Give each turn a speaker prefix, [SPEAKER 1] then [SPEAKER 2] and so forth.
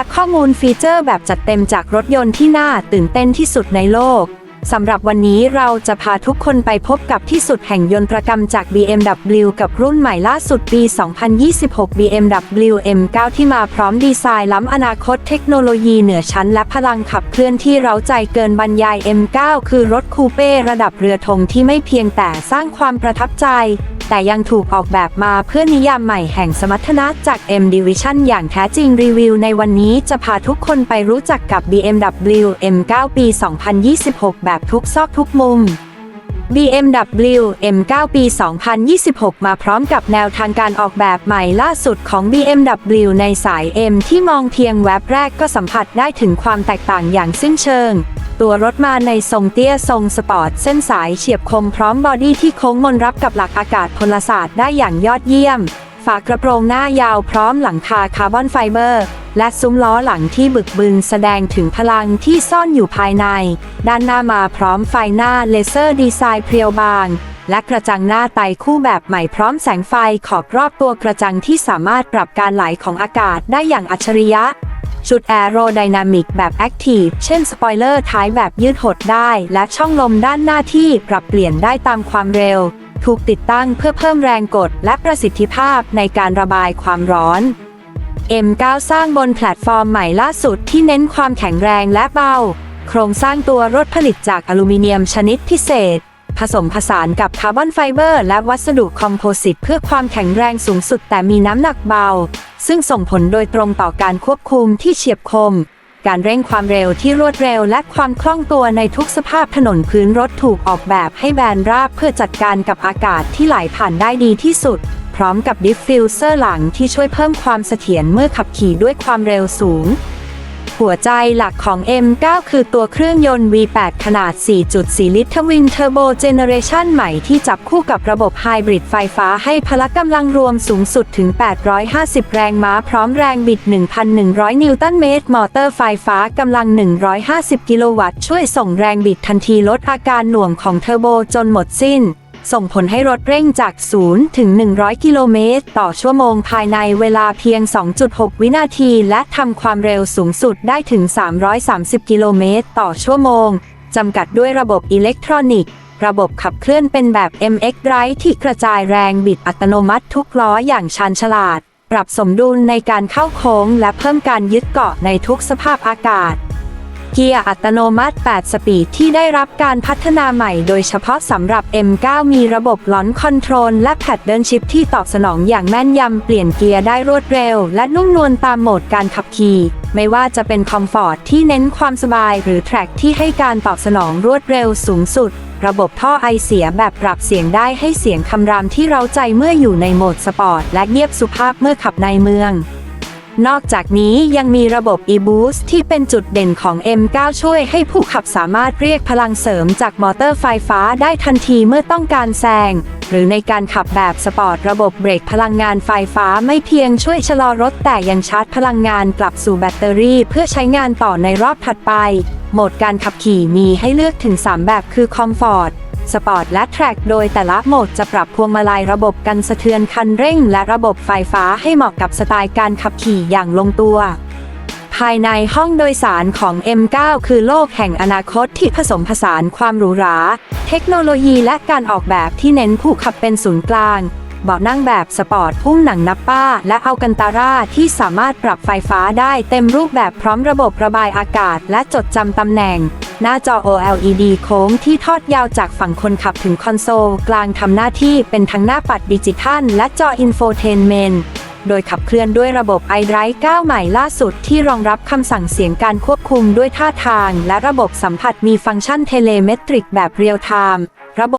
[SPEAKER 1] และข้อมูลฟีเจอร์แบบจัดเต็มจากรถยนต์ที่น่าตื่นเต้นที่สุดในโลก สำหรับวันนี้เราจะพาทุกคนไปพบกับที่สุดแห่งยนตรกรรมจาก BMW กับรุ่นใหม่ล่าสุดปี 2026 BMW M9 ที่มาพร้อมดีไซน์ล้ำอนาคตเทคโนโลยีเหนือชั้นและพลังขับเคลื่อนที่เร้าใจเกินบรรยาย M9 คือรถคูเป้ระดับเรือธงที่ไม่เพียงแต่สร้างความประทับใจ แต่ยังถูกออกแบบมาเพื่อนิยามใหม่แห่งสมรรถนะจาก M Division อย่างแท้จริงรีวิวในวันนี้จะพาทุกคนไปรู้จักกับ BMW M9 ปี 2026 แบบทุกซอกทุกมุม BMW M9 ปี 2026 มาพร้อมกับแนวทางการออกแบบใหม่ล่าสุดของ BMW ในสาย M ที่มองเพียงแวบแรกก็สัมผัสได้ถึงความแตกต่างอย่างสิ้นเชิง ตัวรถมาในทรงเตี้ยทรงสปอร์ต เส้นสายเฉียบคมพร้อมบอดี้ที่โค้งมนรับกับหลักอากาศพลศาสตร์ได้อย่างยอดเยี่ยม ฝากระโปรงหน้ายาวพร้อมหลังคาคาร์บอนไฟเบอร์ และซุ้มล้อหลังที่บึกบึนแสดงถึงพลังที่ซ่อนอยู่ภายใน ด้านหน้ามาพร้อมไฟหน้าเลเซอร์ดีไซน์เพรียวบางและกระจังหน้าไตคู่แบบใหม่พร้อมแสงไฟขอบรอบตัวกระจังที่สามารถปรับการไหลของอากาศได้อย่างอัจฉริยะ ชุดแอโรไดนามิกแบบแอคทีฟเช่นสปอยเลอร์ท้ายแบบยืดหดได้ และช่องลมด้านหน้าที่ปรับเปลี่ยนได้ตามความเร็ว ถูกติดตั้งเพื่อเพิ่มแรงกดและประสิทธิภาพในการระบายความร้อน M9 สร้างบนแพลตฟอร์มใหม่ล่าสุดที่เน้นความแข็งแรงและเบา โครงสร้างตัวรถผลิตจากอลูมิเนียมชนิดพิเศษ ผสมผสานกับคาร์บอนไฟเบอร์ และวัสดุคอมโพสิตเพื่อความแข็งแรงสูงสุดแต่มีน้ำหนักเบา ซึ่งส่งผลโดยตรงต่อการควบคุมที่เฉียบคม การเร่งความเร็วที่รวดเร็วและความคล่องตัวในทุกสภาพถนนพื้นรถถูกออกแบบให้แบนราบเพื่อจัดการกับอากาศที่ไหลผ่านได้ดีที่สุด พร้อมกับดิฟฟิวเซอร์หลังที่ช่วยเพิ่มความเสถียรเมื่อขับขี่ด้วยความเร็วสูง หัวใจหลักของ M9 คือตัวเครื่องยนต์ V8 ขนาด 4.4 ลิตรทวินเทอร์โบเจเนเรชันใหม่ที่จับคู่กับระบบไฮบริดไฟฟ้าให้พละกำลังรวมสูงสุดถึง 850 แรงม้าพร้อมแรงบิด 1,100 นิวตันเมตร มอเตอร์ไฟฟ้ากำลัง 150 กิโลวัตต์ช่วยส่งแรงบิดทันทีลดอาการหน่วงของเทอร์โบจนหมดสิ้น ส่งผลให้รถเร่งจาก 0 ถึง 100 กิโลเมตร ต่อชั่วโมงภายในเวลาเพียง 2.6 วินาที และทำความเร็วสูงสุดได้ถึง 330 กิโลเมตร ต่อชั่วโมง จำกัดด้วยระบบอิเล็กทรอนิกส์ ระบบขับเคลื่อนเป็นแบบ MX Drive ที่กระจายแรงบิดอัตโนมัติทุกล้ออย่างชาญฉลาด ปรับสมดุลในการเข้าโค้ง และเพิ่มการยึดเกาะในทุกสภาพอากาศ เกียร์อัตโนมัติ 8 สปีดที่ได้รับการพัฒนาใหม่โดยเฉพาะสำหรับ M9 มีระบบล้อนคอนโทรลและแพดเดิลชิปที่ตอบสนองอย่างแม่นยำเปลี่ยนเกียร์ได้รวดเร็ว และนุ่มนวลตามโหมดการขับขี่ ไม่ว่าจะเป็นคอมฟอร์ตที่เน้นความสบายหรือแทร็กที่ให้การตอบสนองรวดเร็วสูงสุด ระบบท่อไอเสียแบบปรับเสียงได้ให้เสียงคำรามที่เราใจเมื่ออยู่ในโหมดสปอร์ตและเงียบสุภาพเมื่อขับในเมือง นอกจากนี้ยังมีระบบ e-boost ที่เป็นจุดเด่นของ M9 ช่วยให้ผู้ขับสามารถเรียกพลังเสริมจากมอเตอร์ไฟฟ้าได้ทันทีเมื่อต้องการแซง หรือในการขับแบบสปอร์ตระบบเบรกพลังงานไฟฟ้าไม่เพียงช่วยชะลอรถแต่ยังชาร์จพลังงานกลับสู่แบตเตอรี่ เพื่อใช้งานต่อในรอบถัดไป โหมดการขับขี่มีให้เลือกถึง 3 แบบคือ Comfort สปอร์ตและแทร็กโดยแต่ละโหมดจะปรับพวงมาลัยระบบกันสะเทือนคันเร่ง และระบบไฟฟ้าให้เหมาะกับสไตล์การขับขี่อย่างลงตัว ภายในห้องโดยสารของ M9 คือโลกแห่งอนาคตที่ผสมผสานความหรูหรา เทคโนโลยีและการออกแบบที่เน้นผู้ขับเป็นศูนย์กลางเบาะนั่งแบบสปอร์ตพุ่งหนังนับป้า และเอากันตาร่าที่สามารถปรับไฟฟ้าได้เต็มรูปแบบพร้อมระบบระบายอากาศและจดจำตำแหน่ง หน้าจอ OLED โค้งที่ทอดยาวจากฝั่งคนขับถึงคอนโซล กลางทำหน้าที่เป็นทั้งหน้าปัดดิจิทัล และจออินโฟเทนเมนต์โดยขับเคลื่อนด้วยระบบ iDrive 9 ใหม่ล่าสุดที่รองรับคำสั่งเสียงการควบคุมด้วยท่าทาง และระบบสัมผัสมีฟังก์ชันเทเลเมตริกแบบเรียลไทม์ระบบ